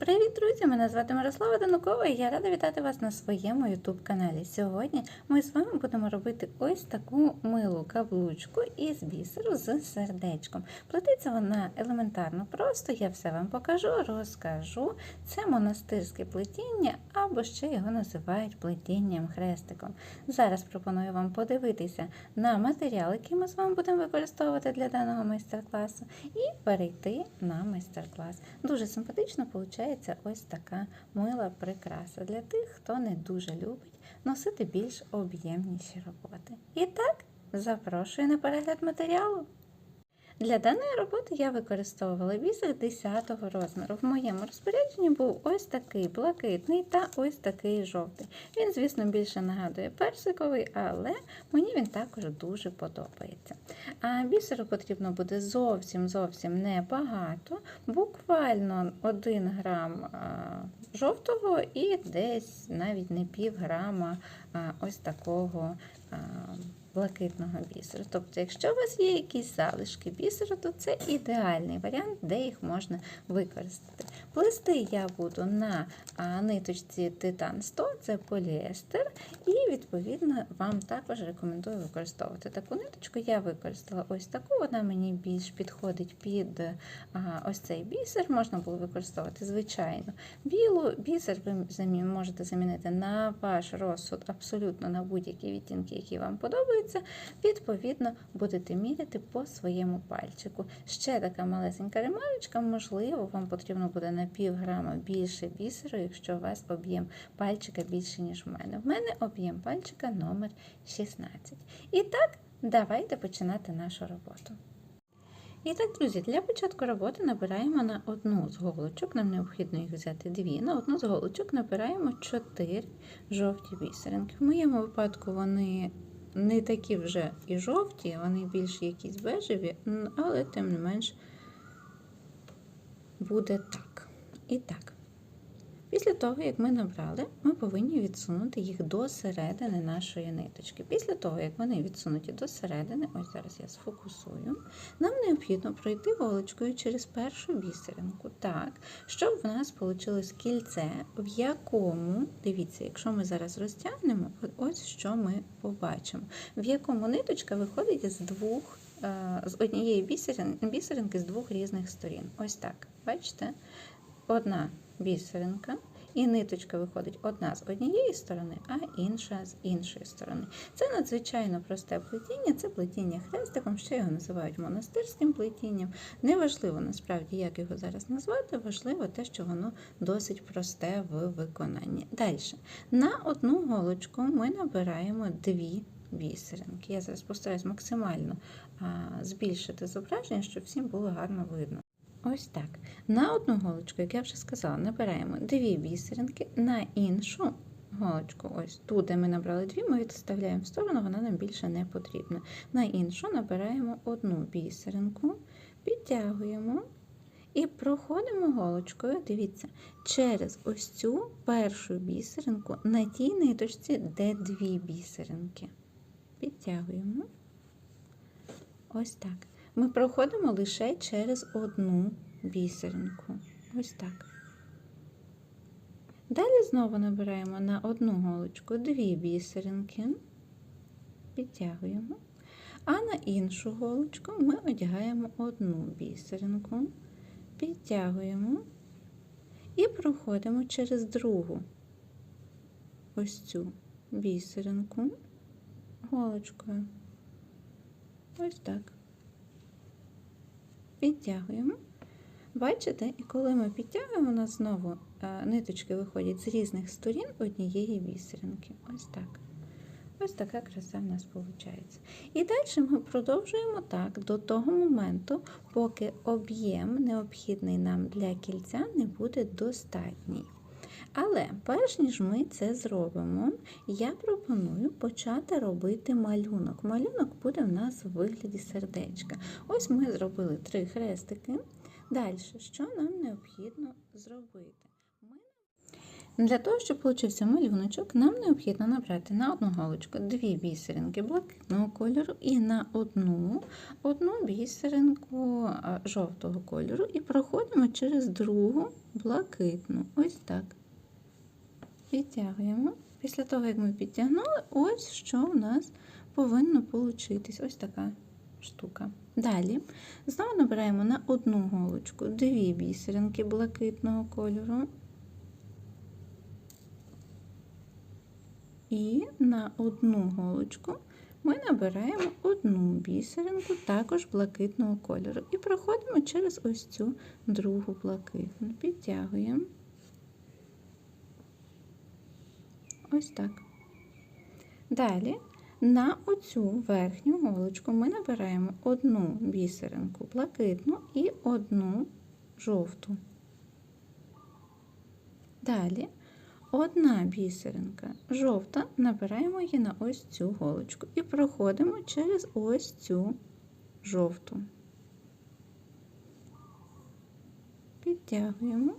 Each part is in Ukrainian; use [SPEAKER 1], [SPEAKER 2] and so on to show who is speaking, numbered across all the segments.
[SPEAKER 1] Привіт, друзі! Мене звати Мирослава Данукова і я рада вітати вас на своєму YouTube каналі. Сьогодні ми з вами будемо робити ось таку милу каблучку із бісеру з сердечком. Плетиться вона елементарно просто, я все вам покажу, розкажу. Це монастирське плетіння, або ще його називають плетінням хрестиком. Зараз пропоную вам подивитися на матеріал, який ми з вами будемо використовувати для даного майстер-класу, і перейти на майстер-клас. Дуже симпатично виходить ось така мила прикраса для тих, хто не дуже любить носити більш об'ємніші роботи. І так, запрошую на перегляд матеріалу. Для даної роботи я використовувала бісер 10 розміру. В моєму розпорядженні був ось такий блакитний та ось такий жовтий. Він, звісно, більше нагадує персиковий, але мені він також дуже подобається. А бісеру потрібно буде зовсім зовсім небагато, буквально 1 грам жовтого і десь навіть не пів грама ось такого блакитного бісеру. Тобто, якщо у вас є якісь залишки бісеру, то це ідеальний варіант, де їх можна використати. Плести я буду на ниточці Титан 100, це поліестер, і, відповідно, вам також рекомендую використовувати таку ниточку. Я використала ось таку, вона мені більш підходить під ось цей бісер. Можна було використовувати, звичайно, білу. Бісер ви можете замінити на ваш розсуд абсолютно на будь-які відтінки, які вам подобаються. Відповідно, будете міряти по своєму пальчику. Ще така малесенька ремарочка, можливо, вам потрібно буде на пів грама більше бісеру, якщо у вас об'єм пальчика більше, ніж в мене. В мене об'єм пальчика номер 16. І так, давайте починати нашу роботу. І так, друзі, для початку роботи набираємо на одну з голочок, нам необхідно їх взяти дві. На одну з голочок набираємо 4 жовті бісеринки. В моєму випадку вони не такі вже і жовті, вони більш якісь бежеві, але тим не менш буде так. І так. Після того, як ми набрали, ми повинні відсунути їх до середини нашої ниточки. Після того, як вони відсунуті до середини, ось зараз я сфокусую, нам необхідно пройти голочкою через першу бісеринку, так, щоб в нас вийшло кільце, в якому, дивіться, якщо ми зараз розтягнемо, ось що ми побачимо, в якому ниточка виходить з двох. З однієї бісеринки з двох різних сторін. Ось так. Бачите? Одна бісеринка, і ниточка виходить одна з однієї сторони, а інша з іншої сторони. Це надзвичайно просте плетіння, це плетіння хрестиком, ще його називають монастирським плетінням. Неважливо насправді, як його зараз назвати, важливо те, що воно досить просте в виконанні. Далі, на одну голочку ми набираємо дві. Бісеринки. Я зараз постараюсь максимально а, збільшити зображення, щоб всім було гарно видно. Ось так. На одну голочку, як я вже сказала, набираємо дві бісеринки, на іншу голочку, ось тут, де ми набрали дві, ми відставляємо в сторону, вона нам більше не потрібна. На іншу набираємо одну бісеринку, підтягуємо і проходимо голочкою, дивіться, через ось цю першу бісеринку на тій ниточці, де дві бісеринки. Підтягуємо. Ось так ми проходимо лише через одну бісеринку. Ось так. Далі знову набираємо на одну голочку дві бісеринки, підтягуємо, а на іншу голочку ми одягаємо одну бісеринку, підтягуємо і проходимо через другу ось цю бісеринку голочкою. Ось так підтягуємо. Бачите, і коли ми підтягуємо, у нас знову е, ниточки виходять з різних сторін однієї бісеринки. Ось так. Ось така краса в нас виходить. І далі ми продовжуємо так до того моменту, поки об'єм, необхідний нам для кільця, не буде достатній. Але перш ніж ми це зробимо, я пропоную почати робити малюнок. Малюнок буде в нас в вигляді сердечка. Ось ми зробили три хрестики. Далі, що нам необхідно зробити? Для того, щоб получився малюночок, нам необхідно набрати на одну голочку дві бісеринки блакитного кольору і на одну одну бісеринку жовтого кольору і проходимо через другу блакитну. Ось так. Підтягуємо. Після того, як ми підтягнули, ось що у нас повинно получитись. Ось така штука. Далі знову набираємо на одну голочку дві бісеринки блакитного кольору. І на одну голочку ми набираємо одну бісеринку, також блакитного кольору. І проходимо через ось цю другу блакитну. Підтягуємо. Ось так. Далі на оцю верхню голочку ми набираємо одну бісеринку блакитну і одну жовту. Далі одна бісеринка жовта, набираємо її на ось цю голочку і проходимо через ось цю жовту. Підтягуємо.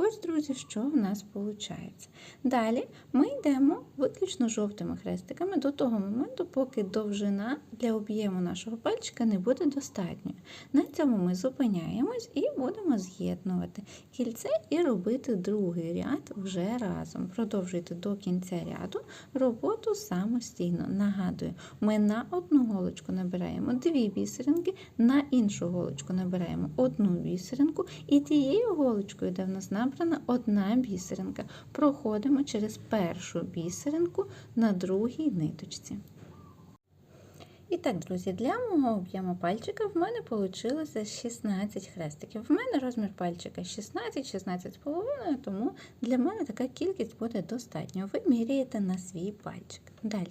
[SPEAKER 1] Ось, друзі, що в нас виходить. Далі ми йдемо виключно жовтими хрестиками до того моменту, поки довжина для об'єму нашого пальчика не буде достатньою. На цьому ми зупиняємось і будемо з'єднувати кільце і робити другий ряд вже разом. Продовжуйте до кінця ряду роботу самостійно. Нагадую, ми на одну голочку набираємо дві бісеринки, на іншу голочку набираємо одну бісеринку, і тією голочкою, де в нас набрана одна бісеринка, проходимо через першу бісеринку на другій ниточці. І так, друзі, для мого об'єму пальчика в мене вийшло 16 хрестиків. В мене розмір пальчика 16-16,5, тому для мене така кількість буде достатньо. Ви міряєте на свій пальчик. Далі.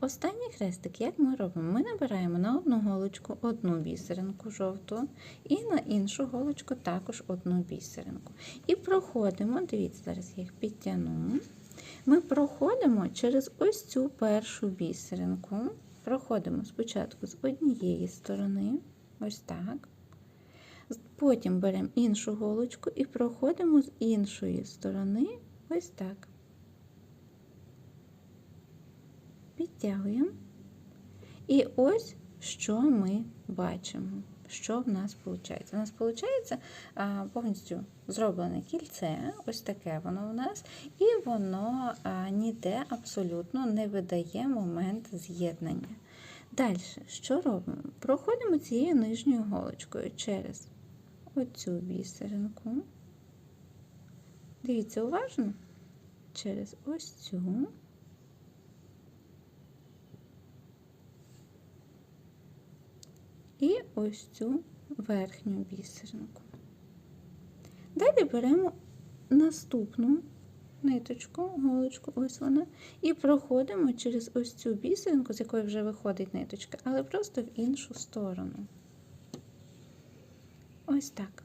[SPEAKER 1] Останній хрестик, як ми робимо? Ми набираємо на одну голочку одну бісеринку жовту, і на іншу голочку також одну бісеринку. І проходимо, дивіться, зараз я їх підтягну. Ми проходимо через ось цю першу бісеринку. Проходимо спочатку з однієї сторони, ось так. Потім беремо іншу голочку і проходимо з іншої сторони, ось так. Підтягуємо. І ось що ми бачимо. Що в нас виходить? У нас виходить повністю зроблене кільце, ось таке воно у нас, і воно ніде абсолютно не видає момент з'єднання. Далі, що робимо? Проходимо цією нижньою голочкою через оцю бісеринку. Дивіться уважно, через ось цю. І ось цю верхню бісеринку. Далі беремо наступну ниточку, голочку, ось вона, і проходимо через ось цю бісеринку, з якої вже виходить ниточка, але просто в іншу сторону. Ось так.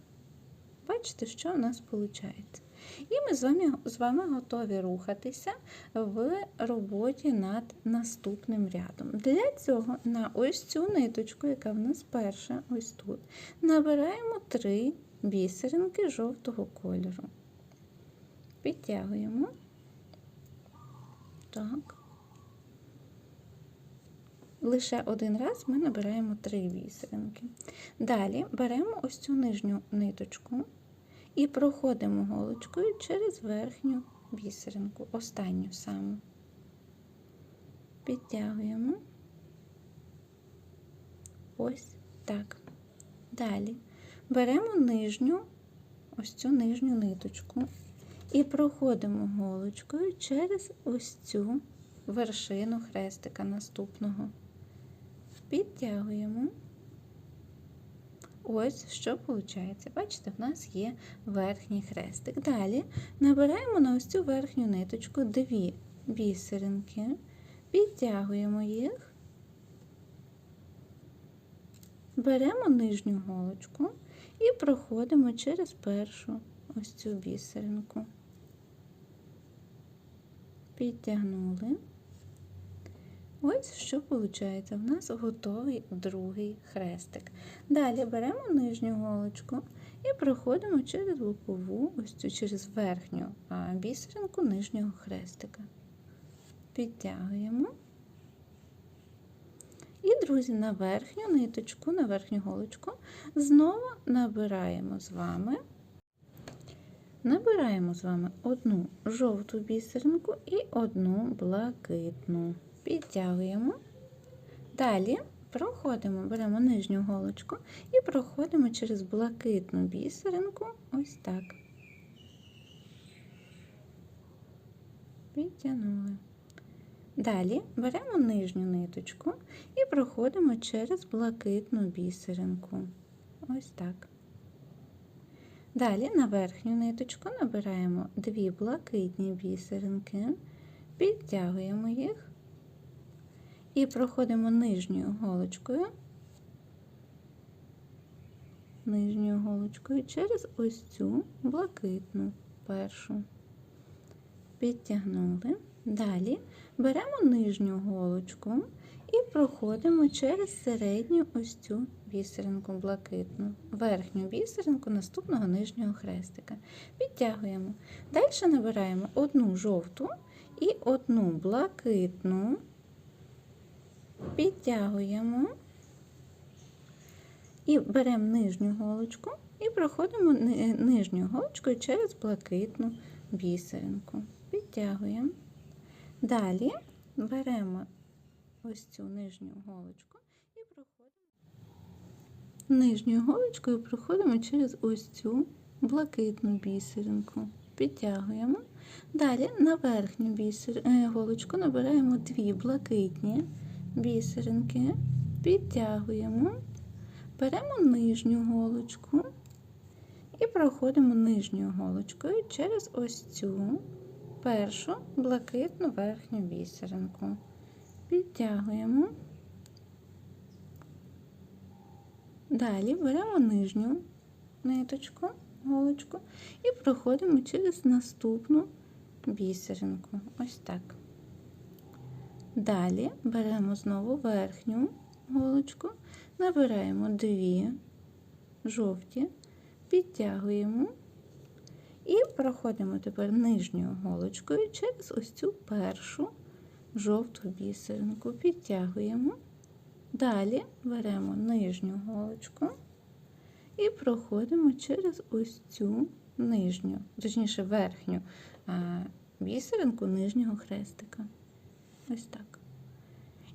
[SPEAKER 1] Бачите, що в нас виходить. І ми з вами, з вами готові рухатися в роботі над наступним рядом. Для цього на ось цю ниточку, яка в нас перша, ось тут, набираємо три бісеринки жовтого кольору. Підтягуємо. Так. Лише один раз ми набираємо три бісеринки. Далі беремо ось цю нижню ниточку і проходимо голочкою через верхню бісеринку, останню саму. Підтягуємо ось так. Далі беремо нижню, ось цю нижню ниточку і проходимо голочкою через ось цю вершину хрестика наступного. Підтягуємо. Ось що виходить. Бачите, в нас є верхній хрестик. Далі набираємо на ось цю верхню ниточку дві бісеринки, підтягуємо їх, беремо нижню голочку і проходимо через першу ось цю бісеринку. Підтягнули. Ось що виходить. У нас готовий другий хрестик. Далі беремо нижню голочку І проходимо через бокову, ось цю через верхню бісеринку нижнього хрестика. Підтягуємо. І, друзі, на верхню ниточку, на верхню голочку знову набираємо з вами. Набираємо з вами одну жовту бісеринку і одну блакитну. Підтягуємо. Далі проходимо, беремо нижню голочку і проходимо через блакитну бісеринку ось так. Підтягнули. Далі беремо нижню ниточку і проходимо через блакитну бісеринку. Ось так. Далі на верхню ниточку набираємо дві блакитні бісеринки, підтягуємо їх і проходимо нижньою голочкою, нижньою голочкою через ось цю блакитну першу. Підтягнули. Далі беремо нижню голочку і проходимо через середню ось цю бісеринку блакитну, верхню бісеринку наступного нижнього хрестика. Підтягуємо. Далі набираємо одну жовту і одну блакитну, підтягуємо і беремо нижню голочку і проходимо ни- нижньою голочкою через блакитну бісеринку. Підтягуємо. Далі беремо ось цю нижню голочку і проходимо нижньою голочкою проходимо через ось цю блакитну бісеринку. Підтягуємо. Далі на верхню бісер... е, голочку набираємо дві блакитні бісеринки, підтягуємо, беремо нижню голочку і проходимо нижньою голочкою через ось цю першу блакитну верхню бісеринку. Підтягуємо. Далі беремо нижню ниточку, голочку і проходимо через наступну бісеринку. Ось так. Далі беремо знову верхню голочку, набираємо дві жовті, підтягуємо і проходимо тепер нижньою голочкою через ось цю першу жовту бісеринку, підтягуємо. Далі беремо нижню голочку і проходимо через ось цю нижню, точніше верхню бісеринку нижнього хрестика. Ось так.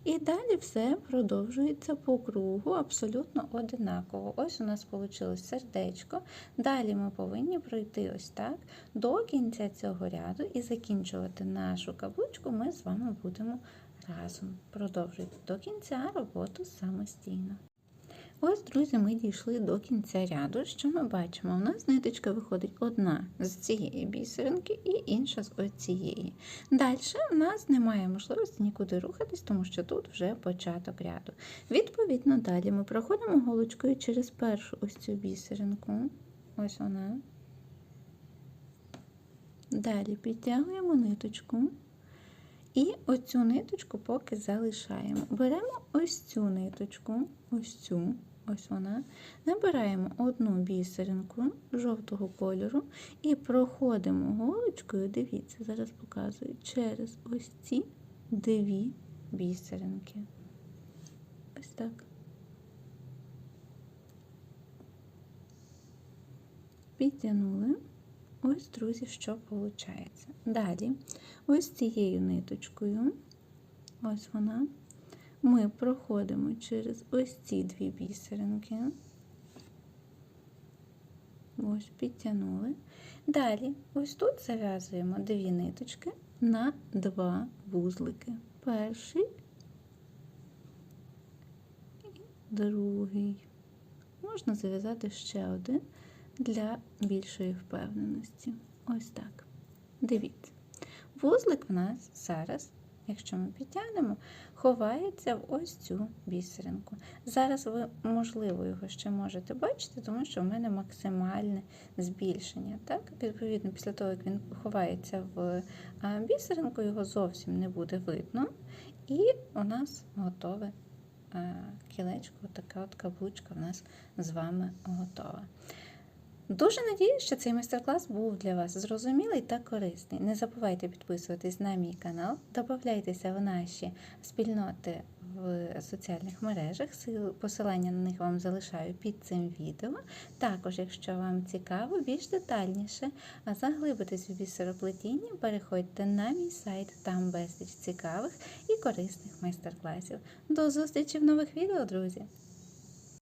[SPEAKER 1] І далі все продовжується по кругу абсолютно одинаково. Ось у нас вийшло сердечко. Далі ми повинні пройти ось так до кінця цього ряду і закінчувати нашу каблучку ми з вами будемо разом. Продовжуйте до кінця роботу самостійно. Ось, друзі, ми дійшли до кінця ряду. Що ми бачимо? У нас ниточка виходить одна з цієї бісеринки і інша з цієї. Далі в нас немає можливості нікуди рухатись, тому що тут вже початок ряду. Відповідно, далі ми проходимо голочкою через першу ось цю бісеринку. Ось вона. Далі підтягуємо ниточку. І оцю ниточку поки залишаємо. Беремо ось цю ниточку, ось цю, ось вона. Набираємо одну бісеринку жовтого кольору і проходимо голочкою, дивіться, зараз показую, через ось ці дві бісеринки. Ось так. Підтягнули. Ось, друзі, що виходить. Далі, ось цією ниточкою, ось вона, ми проходимо через ось ці дві бісеринки. Ось, підтягнули. Далі, ось тут зав'язуємо дві ниточки на два вузлики. Перший і другий. Можна зав'язати ще один для більшої впевненості. Ось так. Дивіться. Вузлик в нас зараз, якщо ми підтягнемо, ховається в ось цю бісеринку. Зараз ви, можливо, його ще можете бачити, тому що в мене максимальне збільшення. Так? Відповідно, після того, як він ховається в бісеринку, його зовсім не буде видно. І у нас готове кілечко, така от каблучка в нас з вами готова. Дуже надію, що цей майстер-клас був для вас зрозумілий та корисний. Не забувайте підписуватись на мій канал, додавайтеся в наші спільноти в соціальних мережах. Посилання на них вам залишаю під цим відео. Також, якщо вам цікаво, більш детальніше заглибитись в бісероплетіння, переходьте на мій сайт, там безліч цікавих і корисних майстер-класів. До зустрічі в нових відео, друзі!